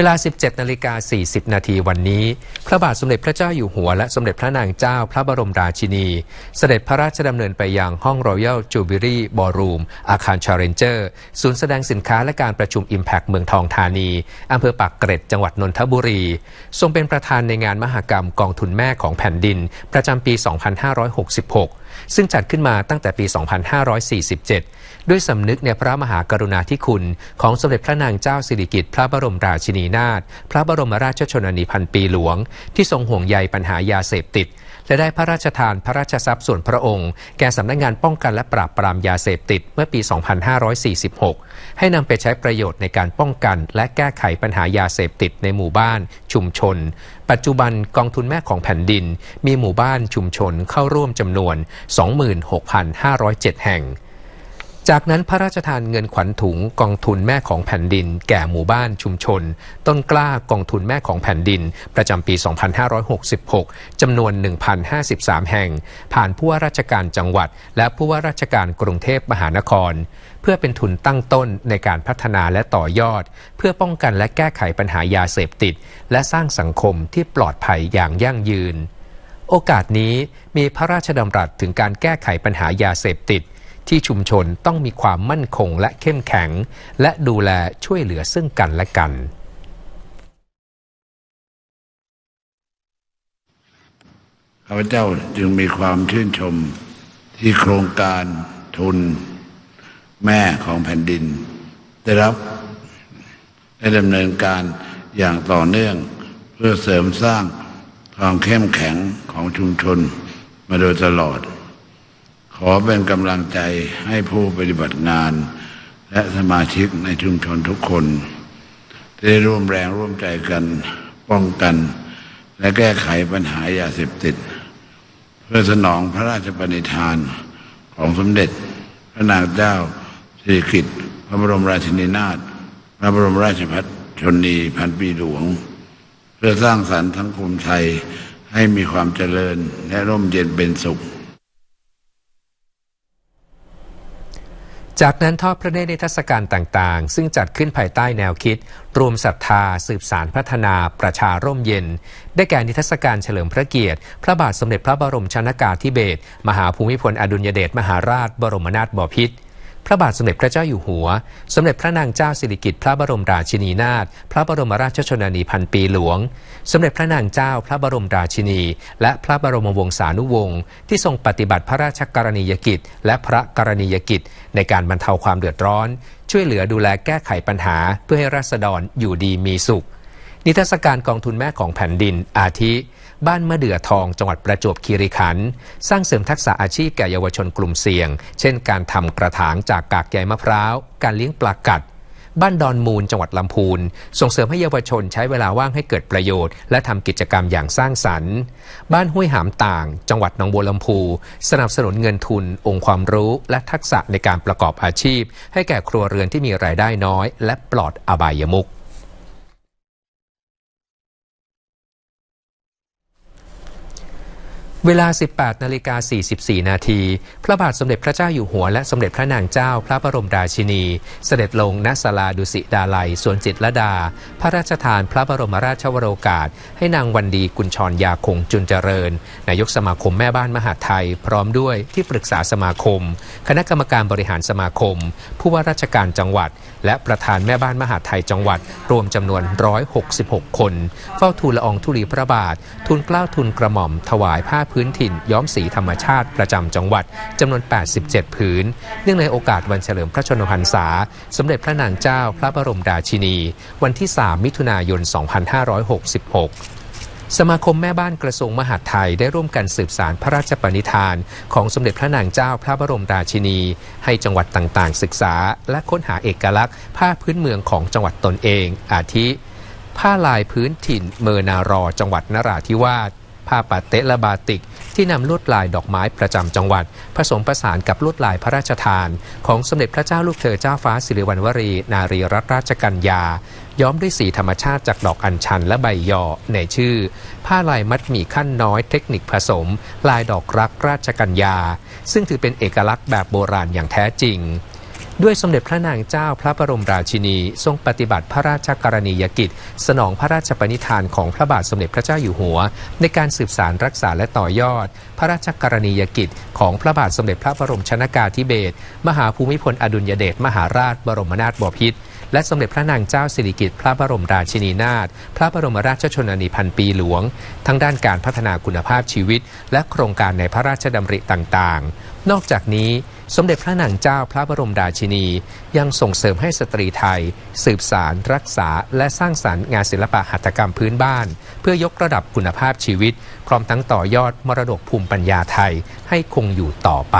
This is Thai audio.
เวลา 17นาฬิกา40 นาทีวันนี้ พระบาทสมเด็จพระเจ้าอยู่หัวและสมเด็จพระนางเจ้าพระบรมราชินี เสด็จพระราชดำเนินไปยังห้องรอยัลจูบิลี่บอรูม อาคารชาเรนเจอร์ ศูนย์แสดงสินค้าและการประชุม Impact เมืองทองธานีอำเภอปากเกร็ดจังหวัดนนทบุรี ทรงเป็นประธานในงานมหกรรมกองทุนแม่ของแผ่นดิน ประจำปี 2566ซึ่งจัดขึ้นมาตั้งแต่ปี 2547 ด้วยสำนึกในพระมหากรุณาธิคุณของสมเด็จพระนางเจ้าสิริกิติ์พระบรมราชินีนาถพระบรมราชชนนีพันปีหลวง ที่ทรงห่วงใยปัญหายาเสพติด และได้พระราชทานพระราชทรัพย์ส่วนพระองค์ แก่สำนักงานป้องกันและปราบปรามยาเสพติดเมื่อปี 2546 ให้นำไปใช้ประโยชน์ในการป้องกัน และแก้ไขปัญหายาเสพติดในหมู่บ้าน ชุมชน ปัจจุบันกองทุนแม่ของแผ่นดิน มีหมู่บ้านชุมชนเข้าร่วมจำนวน26,507 แห่ง จากนั้นพระราชทานเงินขวัญถุงกองทุนแม่ของแผ่นดิน แก่หมู่บ้านชุมชน ต้นกล้ากองทุนแม่ของแผ่นดิน ประจำปี 2566 จำนวน 1,053 แห่ง ผ่านผู้ว่าราชการจังหวัด และผู้ว่าราชการกรุงเทพมหานครเพื่อเป็นทุนตั้งต้นในการพัฒนาและต่อยอด เพื่อป้องกันและแก้ไขปัญหายาเสพติด และสร้างสังคมที่ปลอดภัยอย่างยั่งยืน โอกาสนี้มีพระราชดำรัสถึงการแก้ไขปัญหายาเสพติด ที่ชุมชนต้องมีความมั่นคงและเข้มแข็ง และดูแลช่วยเหลือซึ่งกันและกัน ข้าพเจ้าจึงมีความชื่นชมที่โครงการทุนแม่ของแผ่นดิน ได้รับได้ดำเนินการอย่างต่อเนื่องเพื่อเสริมสร้าง ความเข้มแข็งของชุมชนมาโดยตลอด ขอเป็นกำลังใจให้ผู้ปฏิบัติงาน และสมาชิกในชุมชนทุกคนได้ร่วมแรงร่วมใจกันป้องกัน และแก้ไขปัญหายาเสพติด เพื่อสนองพระราชปณิธานของสมเด็จ พระนางเจ้าสิริกิติ์พระบรมราชินีนาถพระบรมราชพัฒชนีพันปีหลวง เพื่อสร้างสรรค์สังคมไทยให้มีความเจริญและร่มเย็นเป็นสุข จากนั้นทอดพระเนตรในทรรศกาลต่างๆ ซึ่งจัดขึ้นภายใต้แนวคิด รวมศรัทธา สืบสารพัฒนา ประชาร่มเย็น ได้แก่นิทรรศการเฉลิมพระเกียรติ พระบาทสมเด็จพระบรมชนากาธิเบศรมหาภูมิพลอดุลยเดชมหาราช บรมนาถบพิตร พระบาทสมเด็จพระเจ้าอยู่หัว สมเด็จพระนางเจ้าสิริกิติ์พระบรมราชินีนาถพระบรมราชชนนีพันปีหลวง สมเด็จพระนางเจ้าพระบรมราชินี และพระบรมวงศานุวงศ์ที่ทรงปฏิบัติพระราชกรณียกิจ และพระกรณียกิจ ในการบรรเทาความเดือดร้อน ช่วยเหลือดูแลแก้ไขปัญหา เพื่อให้ราษฎรอยู่ดีมีสุข นิทรรศการกองทุนแม่ของแผ่นดินอาทิ บ้านมะเดื่อทองจังหวัดประจวบคีรีขันธ์สร้างเสริมทักษะอาชีพแก่เยาวชนกลุ่มเสี่ยง เช่น การทำกระถางจากกากใยมะพร้าว การเลี้ยงปลากัด บ้านดอนมูลจังหวัดลำพูน ส่งเสริมให้เยาวชนใช้เวลาว่างให้เกิดประโยชน์ และทำกิจกรรมอย่างสร้างสรรค์ บ้านห้วยหามต่าง จังหวัดหนองบัวลำพู สนับสนุนเงินทุน องค์ความรู้ และทักษะในการประกอบอาชีพ ให้แก่ครัวเรือนที่มีรายได้น้อย และปลอดอบายมุข เวลา 18 นาฬิกา 44 นาที พระบาทสมเด็จพระเจ้าอยู่หัวและสมเด็จพระนางเจ้าพระบรมราชินี เสด็จลงณศาลาดุสิตาลัย สวนจิตรดา พระราชทานพระบรมราชวโรกาส ให้นางวันดีกุญชรยาคงจุนเจริญ นายกสมาคมแม่บ้านมหาไทย พร้อมด้วยที่ปรึกษาสมาคม คณะกรรมการบริหารสมาคม ผู้ว่าราชการจังหวัด และประธานแม่บ้านมหาไทยจังหวัด รวมจำนวน 166 คน เฝ้าทูลละอองธุลีพระบาท ทูลเกล้าทูลกระหม่อมถวายผ้าพื้นถิ่นย้อมสีธรรมชาติประจำจังหวัดจำนวน 87 ผืน เนื่องในโอกาสวันเฉลิมพระชนมพรรษา สมเด็จพระนางเจ้าพระบรมราชินี วันที่ 3 มิถุนายน 2566สมาคมแม่บ้านกระทรวงมหาดไทยได้ร่วมกันสืบสารพระราชปณิธาน ของสมเด็จพระนางเจ้าพระบรมราชินี ให้จังหวัดต่างๆ ศึกษา และค้นหาเอกลักษณ์ ผ้าพื้นเมืองของจังหวัดตนเอง อาทิ ผ้าลายพื้นถิ่นเมอร์นารอจังหวัดนราธิวาส ผ้าปาเตะและบาติก ที่นำลวดลายดอกไม้ประจำจังหวัด ผสมผสานกับลวดลายพระราชทาน ของสมเด็จพระเจ้าลูกเธอเจ้าฟ้าสิริวัณวรี นารีรัตนราชกัญญา ย้อมด้วยสีธรรมชาติจากดอกอัญชันและใบยอ ในชื่อ ผ้าลายมัดหมี่ขั้นน้อย เทคนิคผสม ลายดอกรักราชกัญญา ซึ่งถือเป็นเอกลักษณ์แบบโบราณอย่างแท้จริง ด้วยสมเด็จพระนางเจ้าพระบรมราชินี ทรงปฏิบัติพระราชกรณียกิจ สนองพระราชปณิธานของพระบาทสมเด็จพระเจ้าอยู่หัว ในการสืบสารรักษาและต่อยอด พระราชกรณียกิจ ของพระบาทสมเด็จพระบรมชนากาธิเบศรมหาภูมิพลอดุลยเดชมหาราชบรมนาถบพิตร และสมเด็จพระนางเจ้าสิริกิติ์พระบรมราชินีนาถพระบรมราชชนนีพันปีหลวง ทั้งด้านการพัฒนาคุณภาพชีวิต และโครงการในพระราชดำริต่างๆ นอกจากนี้สมเด็จพระนางเจ้าพระบรมราชินี ยังส่งเสริมให้สตรีไทย สืบสาร รักษา และสร้างสรรค์งานศิลปะหัตถกรรมพื้นบ้าน เพื่อยกระดับคุณภาพชีวิต พร้อมทั้งต่อยอดมรดกภูมิปัญญาไทยให้คงอยู่ต่อไป